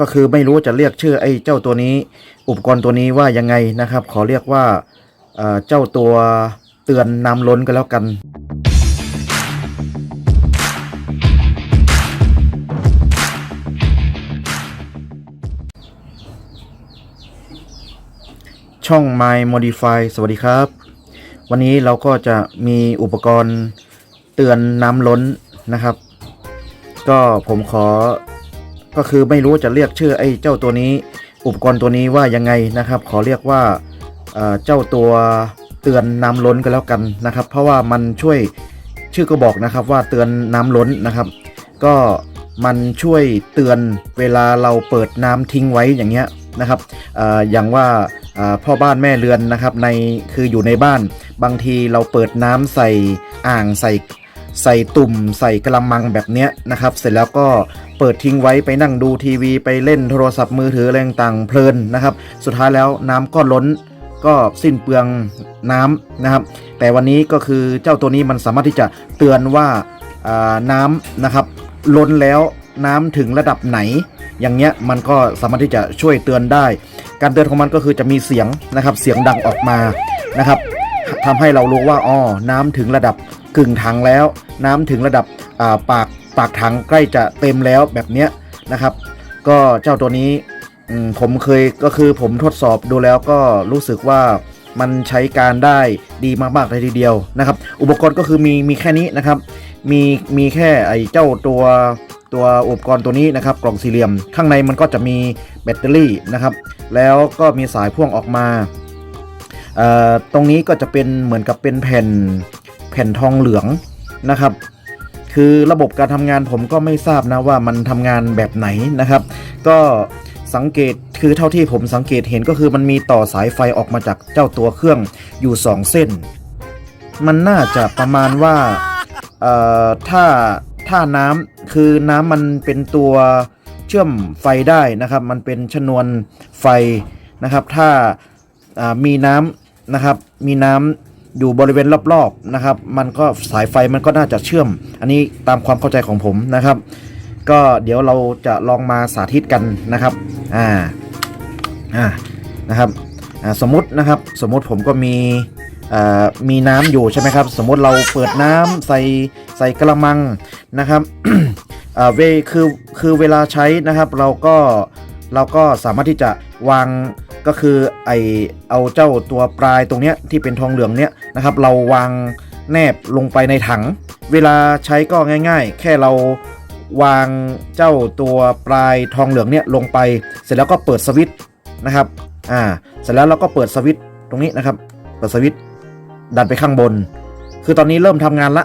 ก็คือไม่รู้จะเรียกชื่อไอ้เจ้าตัวนี้ อุปกรณ์ตัวนี้ว่ายังไงนะครับ ขอเรียกว่าเจ้าตัวเตือนน้ำล้นก็แล้วกันช่อง My Modify สวัสดีครับ วันนี้เราก็จะมีอุปกรณ์เตือนน้ำล้นนะครับ ก็ผมขอ ก็คือไม่รู้จะเรียกชื่อไอ้เจ้าตัวนี้ อุปกรณ์ตัวนี้ว่ายังไงนะครับ ขอเรียกว่าเจ้าตัวเตือนน้ำล้นก็แล้วกันนะครับ เพราะว่ามันช่วยชื่อก็บอกนะครับว่าเตือนน้ำล้นนะครับ ก็มันช่วยเตือนเวลาเราเปิดน้ำทิ้งไว้อย่างเงี้ยนะครับออย่างว่าพ่อบ้านแม่เรือนนะครับในคืออยู่ในบ้านบางทีเราเปิดน้ำใส่อ่างใส่ ใส่ตุ่มใส่กระมังแบบเนี้ยนะครับ เสร็จแล้วก็เปิดทิ้งไว้ไปนั่งดูทีวีไปเล่นโทรศัพท์มือถืออะไรต่างเพลินนะครับ สุดท้ายแล้วน้ำก็ล้นก็สิ้นเปลืองน้ำนะครับ แต่วันนี้ก็คือเจ้าตัวนี้มันสามารถที่จะเตือนว่าาน้ำนะครับ ล้นแล้วน้ำถึงระดับไหน อย่างเงี้ยมันก็สามารถที่จะช่วยเตือนได้ การเตือนของมันก็คือจะมีเสียงนะครับ เสียงดังออกมานะครับ ทำให้เรารู้ว่าอ๋อน้ำถึงระดับกึ่งถังแล้ว น้ำถึงระดับาปากปากถังใกล้จะเต็มแล้วแบบเนี้ยนะครับ ก็เจ้าตัวนี้ผมเคยก็คือผมทดสอบดูแล้วก็รู้สึกว่ามันใช้การได้ดีมากๆเลยทีเดียวนะครับ อุปกรณ์ก็คือมีมีแค่นี้นะครับ มีมีแค่ไอ้เจ้าตัวตัวอุปกรณ์ตัวนี้นะครับ กล่องสี่เหลี่ยม ข้างในมันก็จะมีแบตเตอรี่นะครับ แล้วก็มีสายพ่วงออกมา ตรงนี้ก็จะเป็นเหมือนกับเป็นแผ่นแผ่นทองเหลืองนะครับ คือระบบการทำงานผมก็ไม่ทราบนะว่ามันทำงานแบบไหนนะครับ ก็สังเกตคือเท่าที่ผมสังเกตเห็นก็คือมันมีต่อสายไฟออกมาจากเจ้าตัวเครื่องอยู่ 2 เส้น มันน่าจะประมาณว่าถ้าถ้าน้ำคือน้ำมันเป็นตัวเชื่อมไฟได้นะครับ มันเป็นชนวนไฟนะครับ ถ้า มีน้ำนะครับ มีน้ำอยู่บริเวณรอบๆนะครับ มันก็สายไฟมันก็น่าจะเชื่อม อันนี้ตามความเข้าใจของผมนะครับ ก็เดี๋ยวเราจะลองมาสาธิตกันนะครับ อ่า อ่า นะครับสมมตินะครับ สมมติผมก็มีอ่ามีน้ำอยู่ใช่ไหมครับ สมมติเราเปิดน้ำใส่ใส่กระมังนะครับอ่าเวคือคือเวลาใช้นะครับ เราก็เราก็สามารถที่จะวาง ก็คือไอเอาเจ้าตัวปลายตรงเนี้ยที่เป็นทองเหลืองเนี้ยนะครับ เราวางแนบลงไปในถัง เวลาใช้ก็ง่าย ๆ แค่เราวางเจ้าตัวปลายทองเหลืองเนี่ยลงไป เสร็จแล้วก็เปิดสวิตช์นะครับ อ่า เสร็จแล้วเราก็เปิดสวิตช์ตรงนี้นะครับ เปิดสวิตช์ดันไปข้างบน คือตอนนี้เริ่มทำงานละ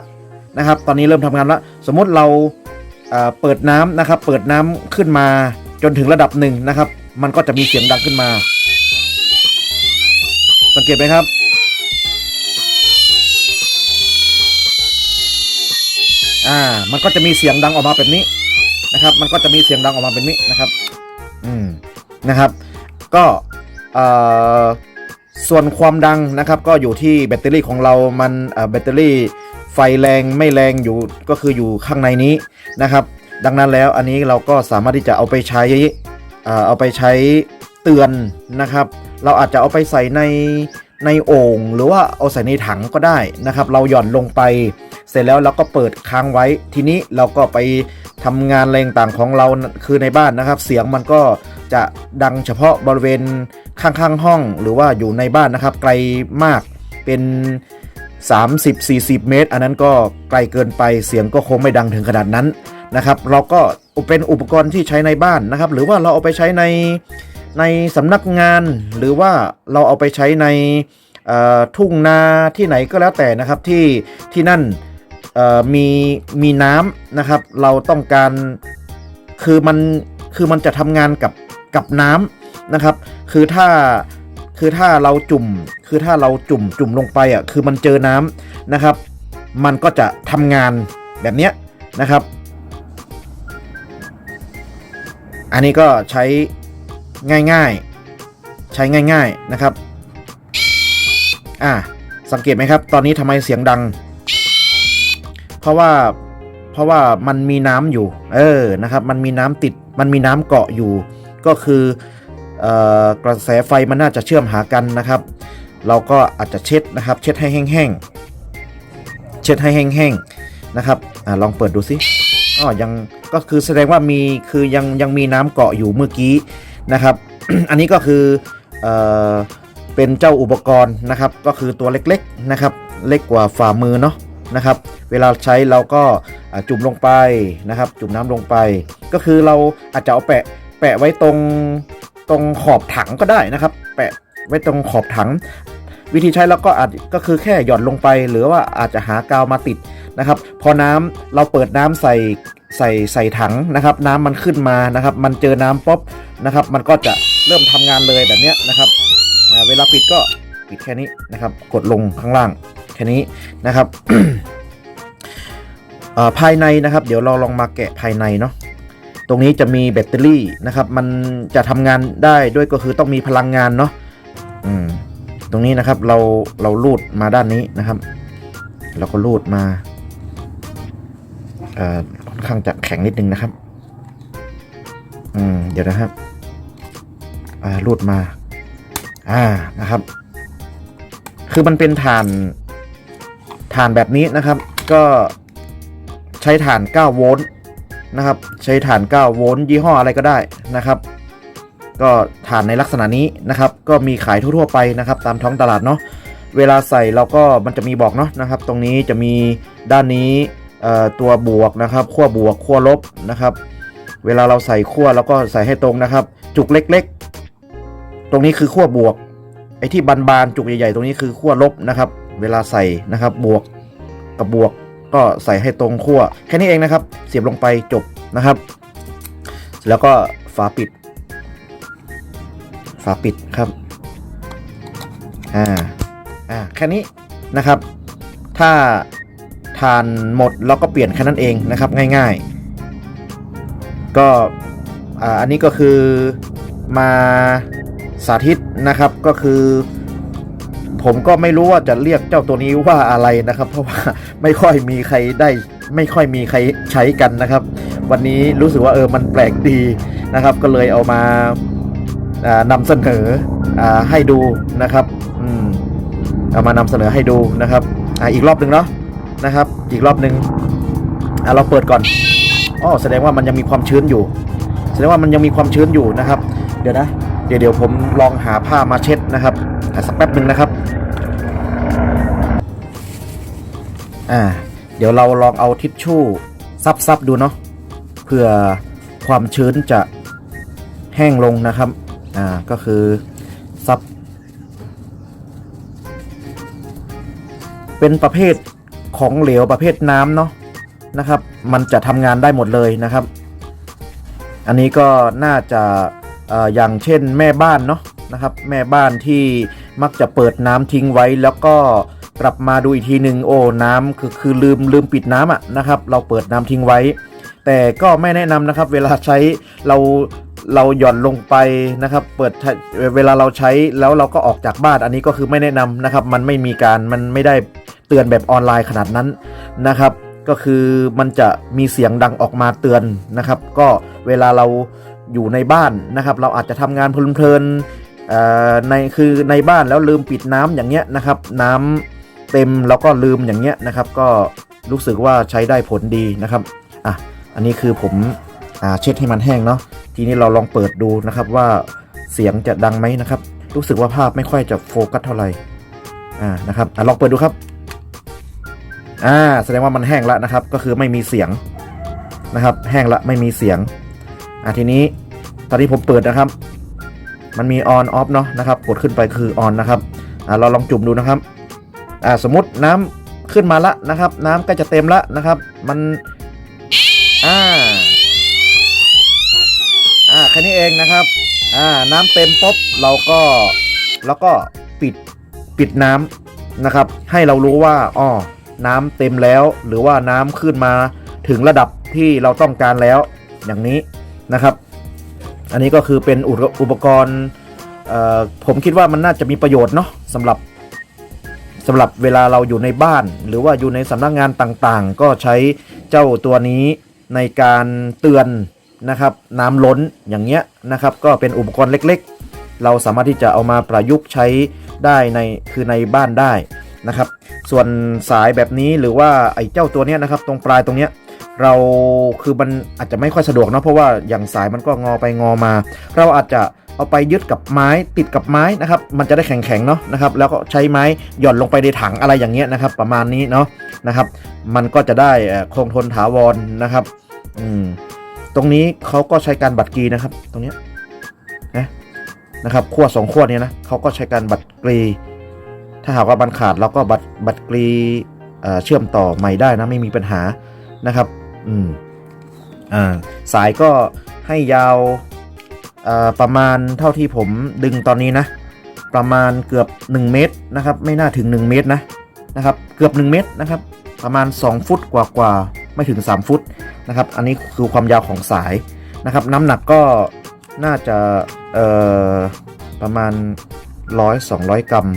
นะครับ ตอนนี้เริ่มทำงานละ สมมุติเราเอ่อเปิดน้ำนะครับ เปิดน้ำขึ้นมาจนถึงระดับหนึ่งนะครับ มันก็จะมีเสียงดังขึ้นมา สังเกตไหมครับอ่ามันก็จะมีเสียงดังออกมาแบบนี้นะครับ มันก็จะมีเสียงดังออกมาแบบนี้นะครับ อืมนะครับ ก็เอ่อส่วนความดังนะครับ ก็อยู่ที่แบตเตอรี่ของเรา มันเอ่อแบตเตอรี่ไฟแรงไม่แรงอยู่ก็คืออยู่ข้างในนี้นะครับ ดังนั้นแล้วอันนี้เราก็สามารถที่จะเอาไปใช้เอ่อเอาไปใช้เตือนนะครับ เราอาจจะเอาไปใส่ในในโอ่งหรือว่าเอาใส่ในถังก็ได้นะครับ เราหย่อนลงไป เสร็จแล้วเราก็เปิดค้างไว้ ทีนี้เราก็ไปทำงานอะไรต่างของเราคือในบ้านนะครับ เสียงมันก็จะดังเฉพาะบริเวณข้างๆห้อง หรือว่าอยู่ในบ้านนะครับ ไกลมากเป็น 30-40 เมตร อันนั้นก็ไกลเกินไปเสียงก็คงไม่ดังถึงขนาดนั้นนะครับ เราก็เป็นอุปกรณ์ที่ใช้ในบ้านนะครับ หรือว่าเราเอาไปใช้ใน ในสำนักงานหรือว่าเราเอาไปใช้ในทุ่งนาที่ไหนก็แล้วแต่นะครับที่ที่นั่นมีมีน้ำนะครับ เราต้องการคือมันคือมันจะทำงานกับกับน้ำนะครับ คือถ้าคือถ้าเราจุ่ม คือถ้าเราจุ่มจุ่มลงไปอะคือมันเจอน้ำนะครับ มันก็จะทำงานแบบเนี้ยนะครับ อันนี้ก็ใช้ ง่ายๆ ใช้ง่าย ๆนะครับ อ่าสังเกตไหมครับ ตอนนี้ทำไมเสียงดัง เพราะว่าเพราะว่ามันมีน้ำอยู่ เออนะครับ มันมีน้ำติดมันมีน้ำเกาะอยู่ ก็คือออกระแสไฟมันน่าจะเชื่อมหากันนะครับ เราก็อาจจะเช็ดนะครับ เช็ดให้แห้งๆ เช็ดให้แห้งๆนะครับอ่าลองเปิดดูสิอ๋อยังก็คือแสดงว่ามีคือยังยังมีน้ำเกาะอยู่เมื่อกี้ นะครับ อันนี้ก็คือเออเป็นเจ้าอุปกรณ์นะครับ ก็คือตัวเล็กๆนะครับ เล็กกว่าฝ่ามือเนาะนะครับ เวลาใช้เราก็จุ่มลงไปนะครับ จุ่มน้ำลงไป ก็คือเราอาจจะเอาแปะแปะไว้ตรงตรงขอบถังก็ได้นะครับ แปะไว้ตรงขอบถัง วิธีใช้เราก็อาจก็คือแค่หย่อนลงไป หรือว่าอาจจะหากาวมาติดนะครับ พอน้ำเราเปิดน้ำใส่ ใส่ใส่ถังนะครับน้ำมันขึ้นมานะครับ มันเจอน้ำป๊อปนะครับมันก็จะเริ่มทำงานเลยแบบเนี้ยนะครับเวลาปิดก็ปิดแค่นี้นะครับ กดลงข้างล่างแค่นี้นะครับภายในนะครับ เดี๋ยวเราลองมาแกะภายในเนาะตรงนี้จะมีแบตเตอรี่นะครับ มันจะทำงานได้ด้วยก็คือต้องมีพลังงานเนาะตรงนี้นะครับเราเราลูดมาด้านนี้นะครับ เราก็ลูดมา อ่อค่อนข้างจะแข็งนิดนึงนะครับ อืม เดี๋ยวนะครับ อ่าลูดมา อ่านะครับ คือมันเป็นฐานฐานแบบนี้นะครับ ก็ใช้ฐาน 9 โวลต์นะครับ ใช้ฐาน 9 โวลต์ยี่ห้ออะไรก็ได้นะครับ ก็ฐานในลักษณะนี้นะครับ ก็มีขายทั่วๆไปนะครับ ตามท้องตลาดเนาะเวลาใส่เราก็มันจะมีบอกเนาะนะครับ ตรงนี้จะมีด้านนี้ ตัวบวกนะครับขั้วบวกขั้วลบนะครับ เวลาเราใส่ขั้วเราก็ใส่ให้ตรงนะครับ จุกเล็กๆ ตรงนี้คือขั้วบวกไอ้ที่บานๆจุกใหญ่ๆ ตรงนี้คือขั้วลบนะครับ เวลาใส่นะครับบวกกับบวกก็ใส่ให้ตรงขั้วแค่นี้เองนะครับ เสียบลงไปจบนะครับ แล้วก็ฝาปิด ฝาปิดครับอ่าอ่าแค่นี้นะครับ ถ้า ทานหมดเราก็เปลี่ยนแค่นั้นเองนะครับง่ายๆ ก็อันนี้ก็คือมาสาธิตนะครับก็คือ ผมก็ไม่รู้ว่าจะเรียกเจ้าตัวนี้ว่าอะไรนะครับ เพราะว่าไม่ค่อยมีใครได้ไม่ค่อยมีใครใช้กันนะครับ วันนี้รู้สึกว่าเออมันแปลกดีนะครับ ก็เลยเอามาอนำเสนออให้ดูนะครับอเอามานำเสนอให้ดูนะครับออีกรอบหนึ่งเนาะ นะครับ อีกรอบหนึ่งอ่าเราเปิดก่อนอ๋อแสดงว่ามันยังมีความชื้นอยู่ แสดงว่ามันยังมีความชื้นอยู่นะครับ เดี๋ยวนะ เดี๋ยวเดี๋ยวผมลองหาผ้ามาเช็ดนะครับอะสักแป๊บหนึ่งนะครับ อ่า เดี๋ยวเราลองเอาทิชชู่ซับๆดูเนาะเพื่อความชื้นจะแห้งลงนะครับ อ่า ก็คือซับ เป็นประเภท ของเหลวประเภทน้ำเนาะนะครับ มันจะทำงานได้หมดเลยนะครับ อันนี้ก็น่าจะออย่างเช่นแม่บ้านเนาะนะครับ แม่บ้านที่มักจะเปิดน้ำทิ้งไว้แล้วก็กลับมาดูอีกทีหนึ่งโอ้น้ำคือคือลืมลืมปิดน้ำอะนะครับ เราเปิดน้ำทิ้งไว้ แต่ก็ไม่แนะนำนะครับ เวลาใช้เราเราหย่อนลงไปนะครับ เปิดเวลาเราใช้แล้วเราก็ออกจากบ้านอันนี้ก็คือไม่แนะนำนะครับ มันไม่มีการมันไม่ได้ ตือนแบบออนไลน์ขนาดนั้นนะครับ ก็คือมันจะมีเสียงดังออกมาเตือนนะครับ ก็เวลาเราอยู่ในบ้านนะครับ เราอาจจะทำงานเพลินๆในคือในบ้านแล้วลืมปิดน้ำอย่างเงี้ยนะครับ น้ำเต็มแล้วก็ลืมอย่างเงี้ยนะครับ ก็รู้สึกว่าใช้ได้ผลดีนะครับอะอันนี้คือผมอาเช็ดให้มันแห้งเนาะทีนี้เราลองเปิดดูนะครับว่าเสียงจะดังไหมนะครับ รู้สึกว่าภาพไม่ค่อยจะโฟกัสเท่าไหร่อ่านะครับอะลองเปิดดูครับ อ่าแสดงว่ามันแห้งแล้วนะครับ ก็คือไม่มีเสียงนะครับ แห้งละไม่มีเสียงอ่าทีนี้ตอนนี้ผมเปิดนะครับ มันมี on off เนาะนะครับ กดขึ้นไปคือ on นะครับอ่าเราลองจุ่มดูนะครับอ่าสมมติน้ำขึ้นมาละนะครับ น้ำใก็จะเต็มละนะครับ มันอ่าอ่าแค่นี้เองนะครับอ่าน้ำเต็มปุ๊บเราก็แล้วก็ปิดปิดน้ำนะครับ ให้เรารู้ว่าอ๋อ น้ำเต็มแล้ว หรือว่าน้ำขึ้นมาถึงระดับที่เราต้องการแล้วอย่างนี้นะครับ อันนี้ก็คือเป็นอุปอุปกรณ์ผมคิดว่ามันน่าจะมีประโยชน์เนาะสำหรับสำหรับเวลาเราอยู่ในบ้าน หรือว่าอยู่ในสำนักงานต่างๆ ก็ใช้เจ้าตัวนี้ในการเตือนนะครับน้ำล้นอย่างเงี้ยนะครับก็เป็นอุปกรณ์เล็กๆ เราสามารถที่จะเอามาประยุกต์ใช้ได้ในคือในบ้านได้ นะครับ ส่วนสายแบบนี้หรือว่าไอ้เจ้าตัวเนี้ยนะครับ ตรงปลายตรงเนี้ยเราคือมันอาจจะไม่ค่อยสะดวกเนาะเพราะว่าอย่างสายมันก็งอไปงอมา เราอาจจะเอาไปยึดกับไม้ติดกับไม้นะครับ มันจะได้แข็งๆเนาะนะครับ แล้วก็ใช้ไม้หย่อนลงไปในถังอะไรอย่างเงี้ยนะครับ ประมาณนี้เนาะนะครับ มันก็จะได้คงทนถาวรนะครับอืมตรงนี้เขาก็ใช้การบัดกรีนะครับ ตรงเนี้ยนะนะครับขั้วสองขั้วเนี้ยนะเขาก็ใช้การบัดกรี ถ้าหากว่ามันขาดเราก็บัดบัดกรีเชื่อมต่อใหม่ได้นะไม่มีปัญหานะครับอืมอ่าสายก็ให้ยาวประมาณเท่าที่ผมดึงตอนนี้นะ ประมาณเกือบ 1 เมตรนะครับ ไม่น่าถึง 1 เมตรนะนะครับ เกือบ 1 เมตรนะครับ ประมาณ 2 ฟุตกว่ากว่าไม่ถึง 3 ฟุตนะครับ อันนี้คือความยาวของสายนะครับ น้ำหนักก็น่าจะประมาณ 100 200 กรัม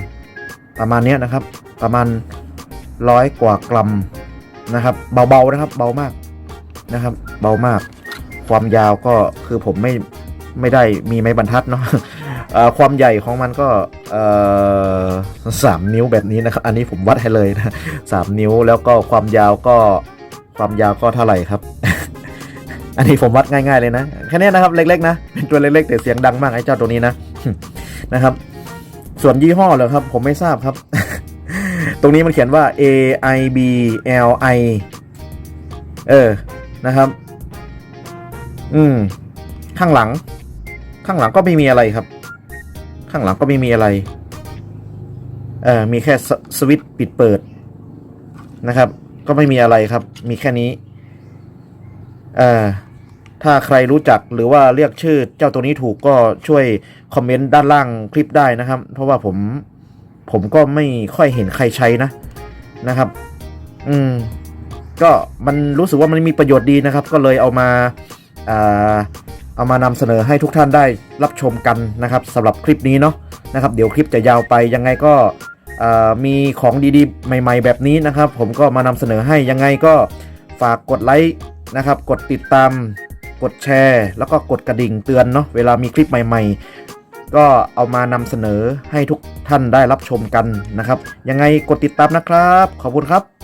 ประมาณนี้นะครับ ประมาณร้อยกว่ากรัมนะครับ เบาๆนะครับ เบามากนะครับ เบามาก ความยาวก็คือผมไม่ไม่ได้มีไม้บรรทัดเนาะความใหญ่ของมันก็สามนิ้วแบบนี้นะครับ อันนี้ผมวัดให้เลยนะสามนิ้วแล้วก็ความยาวก็ความยาวก็เท่าไหร่ครับ อันนี้ผมวัดง่ายๆเลยนะแค่นี้นะครับเล็กๆนะเป็นตัวเล็กๆแต่เสียงดังมากไอ้เจ้าตัวนี้นะนะครับ ส่วนยี่ห้อเหรอครับ ผมไม่ทราบครับ ตรงนี้มันเขียนว่า A I B L I เออ นะครับ อืม ข้างหลัง ข้างหลังก็ไม่มีอะไรครับ ข้างหลังก็ไม่มีอะไร เออมีแค่สสวิตช์ปิดเปิดนะครับ ก็ไม่มีอะไรครับ มีแค่นี้ เออ ถ้าใครรู้จักหรือว่าเรียกชื่อเจ้าตัวนี้ถูกก็ช่วยคอมเมนต์ด้านล่างคลิปได้นะครับ เพราะว่าผมผมก็ไม่ค่อยเห็นใครใช้นะนะครับ อืม ก็มันรู้สึกว่ามันมีประโยชน์ดีนะครับ ก็เลยเอามาอ่าเอามานำเสนอให้ทุกท่านได้รับชมกันนะครับสำหรับคลิปนี้เนาะนะครับ เดี๋ยวคลิปจะยาวไปยังไงก็มีของดีๆ ใหม่ ๆ แบบนี้นะครับ ผมก็มานำเสนอให้ยังไงก็ฝากกดไลค์นะครับ กดติดตาม กดแชร์ แล้วก็กดกระดิ่งเตือนเนาะเวลามีคลิปใหม่ ๆ ก็เอามานำเสนอให้ทุกท่านได้รับชมกันนะครับ ยังไงกดติดตามนะครับ ขอบคุณครับ